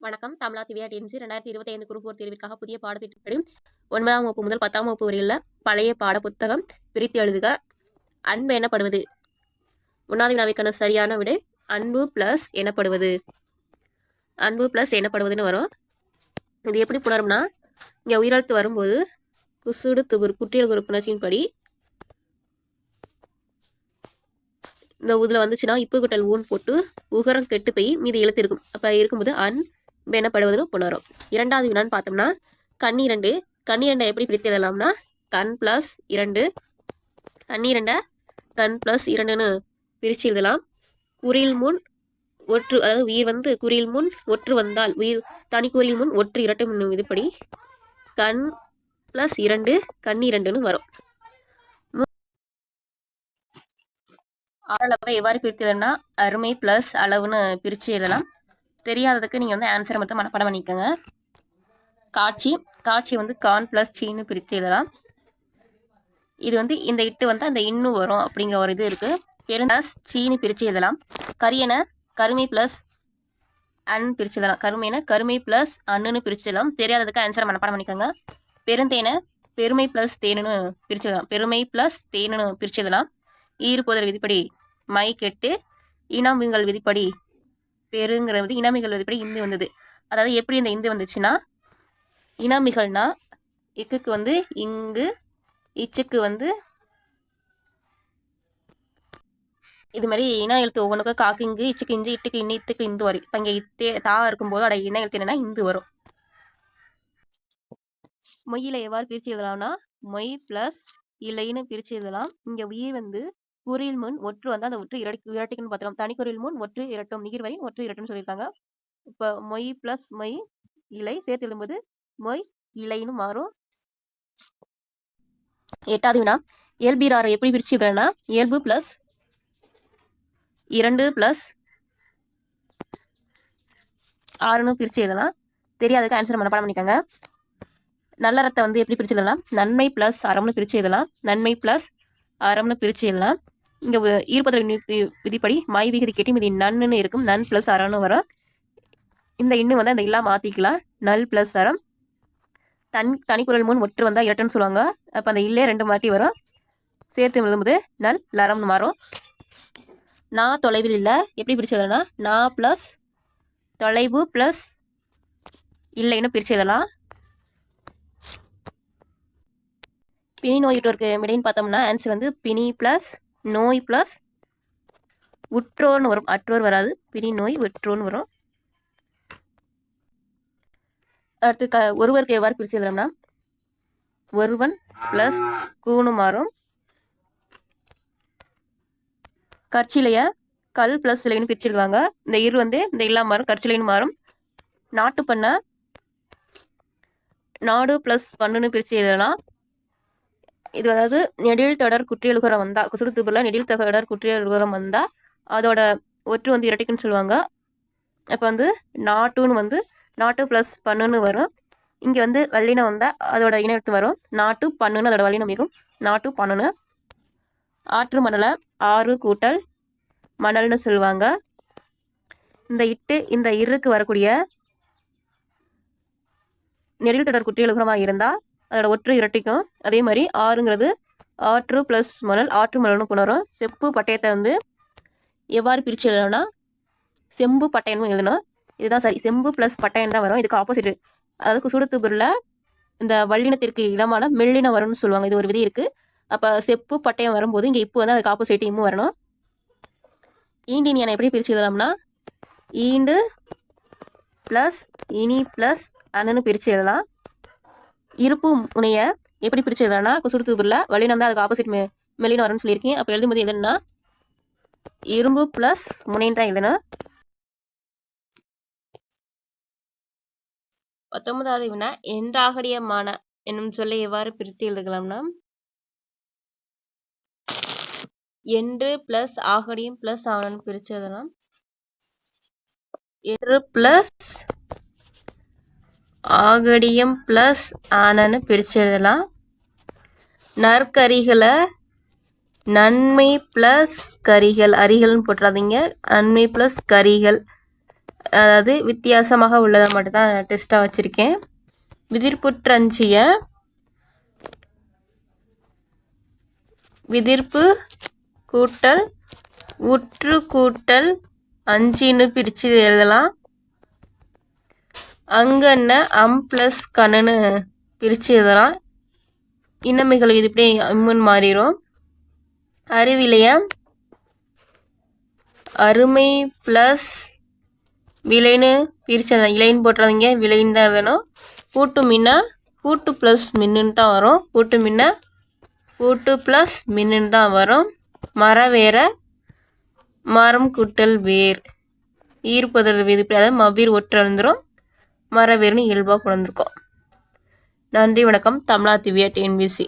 வணக்கம். தமிழா திவ்யா டிஎம்சி ரெண்டாயிரத்தி இருபத்தி ஐந்து குரூப் ஒரு தேர்விற்காக புதிய பாடத்திட்டப்படி ஒன்பதாம் வகுப்பு முதல் பத்தாம் வகுப்பு வரையில் பழைய பாட புத்தகம் பிரித்து எழுதுக. அன்பு எனப்படுவது. ஒன்றாவது வினாவிற்கான சரியான விடை அன்பு ப்ளஸ் எனப்படுவது. அன்பு ப்ளஸ் எனப்படுவதுன்னு வரும். இது எப்படி புணரும்னா இங்கே உயிரெழுத்து வரும்போது குசுடு துகுர் குற்றியல் குரு புணர்ச்சியின்படி இந்த இதில் வந்துச்சுன்னா இப்பு குட்டல் ஊன் போட்டு உகரம் கெட்டு போய் மீது எழுத்து இருக்கும். அப்போ இருக்கும்போது அன் எனப்படுவதுன்னு புணரும். இரண்டாவது வினான்னு பார்த்தோம்னா கண்ணீரண்டு கண்ணீரண்டை எப்படி பிரித்து எழுதலாம்னா கண் ப்ளஸ் இரண்டு கண்ணீரண்டை கண் ப்ளஸ் இரண்டுன்னு பிரித்து எழுதலாம். குறியில் முன் ஒற்று அதாவது உயிர் வந்து குறியில் முன் ஒற்று வந்தால் உயிர் தனி குறியில் முன் ஒற்று இரட்டும் என்னும் இதுபடி கண் ப்ளஸ் இரண்டு கண்ணீரண்டுன்னு வரும். ஆறளவை எவ்வாறு பிரித்து எழுதணும்னா அருமை ப்ளஸ் அளவுன்னு பிரித்து எழுதலாம். தெரியாததுக்கு நீங்கள் வந்து ஆன்சரை மட்டும் மனப்பாடம் பண்ணிக்கோங்க. காட்சி காட்சி வந்து கான் ப்ளஸ் சீனு பிரித்து எழுதலாம். இது வந்து இந்த இட்டு வந்து அந்த இன்னும் வரும் அப்படிங்கிற ஒரு இது இருக்குது பெருந்தாஸ் சீனு பிரித்து எழுதலாம். கரியன கருமை ப்ளஸ் அன் பிரித்து எழுதலாம். கருமைன கருமை ப்ளஸ் அண்ணுன்னு பிரித்து எழுதலாம். தெரியாததுக்கு ஆன்சரை மனப்பாடம் பண்ணிக்கோங்க. பெருந்தேனை பெருமை ப்ளஸ் தேனுன்னு பிரித்து எழுதலாம். பெருமை ப்ளஸ் தேனுன்னு பிரித்து எழுதலாம். ஈறுபோதல் விதிப்படி மை கெட்டு இனமுங்கள் விதிப்படி பெருங்கிற வந்து இனமிகள் எப்படி இந்து வந்தது? அதாவது எப்படி இந்த இந்து வந்துச்சுன்னா இனமிகள்னா இக்குக்கு வந்து இங்கு இச்சுக்கு வந்து இது மாதிரி இன எழுத்து ஒவ்வொன்றுக்கும் காக்கு இங்கு இச்சுக்கு இஞ்சு இட்டுக்கு இன்னி இத்துக்கு இந்து வரும் இப்போ இங்கே இத்தே தா இருக்கும்போது அட இன எழுத்து என்னன்னா இந்து வரும். மொய்யில எவ்வாறு பிரித்து எழுதலாம்னா மொய் ப்ளஸ் இலைன்னு பிரித்து எழுதலாம். இங்கே உயிர் வந்து குறியில் முன் ஒற்று வந்து அந்த ஒற்று இரட்டி இரட்டிக்குன்னு பார்த்துக்கலாம் தனி முன் ஒற்று இரட்டும் நீர் வரை ஒற்று இரட்டும்னு சொல்லியிருக்காங்க. இப்போ மொய் ப்ளஸ் மொய் இலை சேர்த்து எழுதும்போது மொய் இலைன்னு மாறும். எட்டாவது வினா. இயல்பீராரை எப்படி பிரிச்சு எழுதுறேன்னா இயல்பு ப்ளஸ் இரண்டு ப்ளஸ் ஆறுன்னு பிரித்து எழுதலாம். தெரியாததுக்கு ஆன்சர் மனப்பாடம் பண்ணிக்கோங்க. நல்ல ரத்தை வந்து எப்படி பிரித்து எழுதலாம்? நன்மை ப்ளஸ் அறம்னு பிரித்து எழுதலாம். நன்மை ப்ளஸ் அறம்னு பிரித்து எழுதலாம். இங்கே ஈர்ப்பதல் விதிப்படி மாய் விகுதி கேட்டி இது நன்னு இருக்கும். நன் ப்ளஸ் அறம்னு வரும். இந்த இன்னும் வந்து அந்த இல்லா மாற்றிக்கலாம் நல் ப்ளஸ் அறம். தன் தனிக்குரல் முன் ஒற்று வந்தால் இரட்டுன்னு சொல்லுவாங்க. அப்போ அந்த இல்லே ரெண்டு மாட்டி வரும். சேர்த்து எழுதும்போது நல் லரம்னு மாறும். நான் தொலைவில் இல்லை. எப்படி பிரித்து எழுதலாம் நான் ப்ளஸ் தொலைவு ப்ளஸ் இல்லைன்னு பிரித்து எழுதலாம் பிணி நோயுற்றோருக்கு விடைன்னு பார்த்தோம்னா ஆன்சர் வந்து பிணி ப்ளஸ் நோய் ப்ளஸ் உற்றோர்னு வரும். அற்றோர் வராது. பிணி நோய் உற்றோன்னு வரும். அடுத்து க ஒருவருக்கு எவ்வாறு பிரித்து எழுதுறோம்னா ஒருவன் ப்ளஸ் கூணு மாறும். கற்சிலைய கல் ப்ளஸ் சிலைன்னு பிரிச்சிருவாங்க. இந்த இரு வந்து இந்த இல்லாம மாறும். கற்சிலைன்னு மாறும். நாட்டு பண்ண நாடு ப்ளஸ் பண்ணுன்னு பிரித்து எழுதலாம். இது அதாவது நெடில் தொடர் குற்றியலுகரம் வந்தா குசுறுத்துப்புல நெடில் தொடர் குற்றியலுகரம் வந்தா அதோட ஒற்று வந்து இரட்டைக்குன்னு சொல்லுவாங்க. அப்போ வந்து நாட்டுன்னு வந்து நாட்டு ப்ளஸ் பண்ணுன்னு வரும். இங்கே வந்து வள்ளினம் வந்தால் அதோட இனத்து வரும். நாட்டு பண்ணுன்னு அதோட வள்ளினம் மிகும் நாட்டு பண்ணுன்னு. ஆற்று மணலை ஆறு கூட்டல் மணல்னு சொல்லுவாங்க. இந்த இட்டு இந்த இருக்கு வரக்கூடிய நெடில் தொடர் குற்றியலுகரமாக இருந்தால் அதோட ஒற்று இரட்டிக்கும் அதே மாதிரி ஆறுங்கிறது ஆற்று ப்ளஸ் மணல் ஆற்று மணல்னு கொண்டு செப்பு பட்டயத்தை வந்து எவ்வாறு பிரித்து எழுதணும்னா செம்பு பட்டயம்னு எழுதணும். இதுதான் சரி. செம்பு ப்ளஸ் பட்டயம் தான் வரும். இதுக்கு ஆப்போசிட் அதாவது சுடுத்துபுரில் இந்த வல்லினத்திற்கு இடமான மெல்லினம் வரும்னு சொல்லுவாங்க. இது ஒரு விதி இருக்குது அப்போ செப்பு பட்டயம் வரும்போது இங்கே இப்போ வந்து அதுக்கு ஆப்போசிட் இம்மும் வரணும். ஈண்டினியனை எப்படி பிரித்து எழுதலாம்னா ஈண்டு ப்ளஸ் இனி ப்ளஸ் அண்ணன்னு பிரித்து எழுதலாம். இருப்பு முனைய எப்படி பிரிச்சதுன்னா எழுதலாம்னா குசுடுத்துபுரில் வல்லினம் அதுக்கு ஆப்போசிட் மெ மெல்லினம் வரும்னு சொல்லியிருக்கேன். அப்போ எழுதும்போது எதுன்னா இரும்பு ப்ளஸ் முனைன்னு தான் எழுதணும் பத்தொன்பதாவது வினா என்றாகடியமான என்னும் சொல்லை எவ்வாறு பிரித்து எழுதுகலாம்னா என்று பிளஸ் ஆகடியும் பிளஸ் ஆனன்னு பிரிச்சதுனா என்று பிளஸ் ஆகடியம் ப்ளஸ் ஆனன்னு பிரித்து எழுதலாம் நற்கரிகளை நன்மை ப்ளஸ் கரிகள் அரிகள்னு போட்டுறாதீங்க. நன்மை ப்ளஸ் கரிகள். அதாவது வித்தியாசமாக உள்ளதை மட்டும்தான் டெஸ்ட்டாக வச்சுருக்கேன். விதிர்ப்புற்றஞ்சிய விதிர்ப்பு கூட்டல் உற்று கூட்டல் அஞ்சுன்னு பிரித்து எழுதலாம். அங்கன்ன அம் ப்ளஸ் கண்ணுன்னு பிரித்து எழுதலாம். இன்னமைகள் இது இப்படி அம்முன்னு மாறிடும் அறிவிலையம் அருமை ப்ளஸ் விலைன்னு பிரித்து இலைன்னு போட்டுறாதீங்க விலைன்னு தான் எழுதணும். கூட்டு மின்னா கூட்டு ப்ளஸ் மின்னுன்னு தான் வரும். கூட்டு மின்ன கூட்டு ப்ளஸ் மின்னுன்னு தான் வரும். மர வேற மரம் குட்டல் வேர். ஈர்ப்பதல் விதிப்பு அதாவது மவீர் ஒற்று எழுந்துரும் மர இயல்பாக பிறந்திருக்கோம் நன்றி வணக்கம். தமிழா திவ்யா டிஎன்பிசி